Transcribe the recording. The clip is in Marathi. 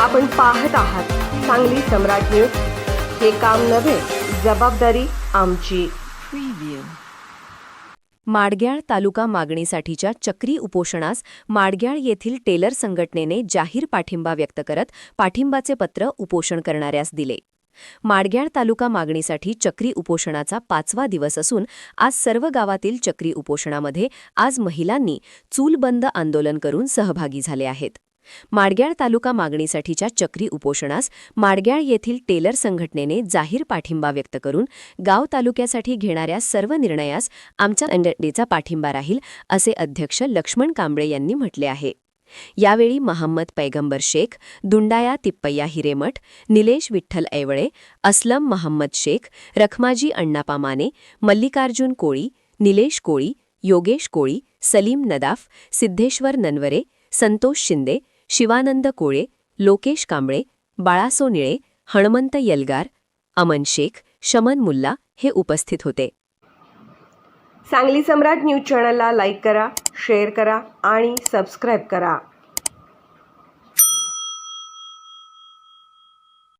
आपण पाहत आहात सांगली सम्राट न्यूज. हे काम नव्हे जबाबदारी आमची. माडग्याळ तालुका मागणीसाठीच्या चक्री उपोषणास माडग्याळ येथील टेलर संघटनेने जाहीर पाठिंबा व्यक्त करत पाठिंबाचे पत्र उपोषण करणाऱ्यास दिले. माडग्याळ तालुका मागणीसाठी चक्री उपोषणाचा पाचवा दिवस असून आज सर्व गावातील चक्री उपोषणामध्ये आज महिलांनी चूलबंद आंदोलन करून सहभागी झाले आहेत. माडग्याळ तालुका मागणीसाठीच्या चक्री उपोषणास माडग्याळ येथील टेलर संघटनेने जाहीर पाठिंबा व्यक्त करून गाव तालुक्यासाठी घेणाऱ्या सर्व निर्णयास आमच्या अंडडेचा पाठिंबा राहील असे अध्यक्ष लक्ष्मण कांबळे यांनी म्हटले आहे. यावेळी महम्मद पैगंबर शेख दुंडाया तिप्पय्या हिरेमठ निलेश विठ्ठल ऐवळे अस्लम महम्मद शेख रखमाजी अण्णापा माने मल्लिकार्जुन कोळी निलेश कोळी योगेश कोळी सलीम नदाफ सिद्धेश्वर ननवरे संतोष शिंदे शिवानंद कोळे लोकेश कांबळे बाळासो निळे हणमंत यलगार अमन शेख शमन मुल्ला हे उपस्थित होते. सांगली सम्राट न्यूज चॅनलला लाईक करा शेअर करा आणि सबस्क्राईब करा.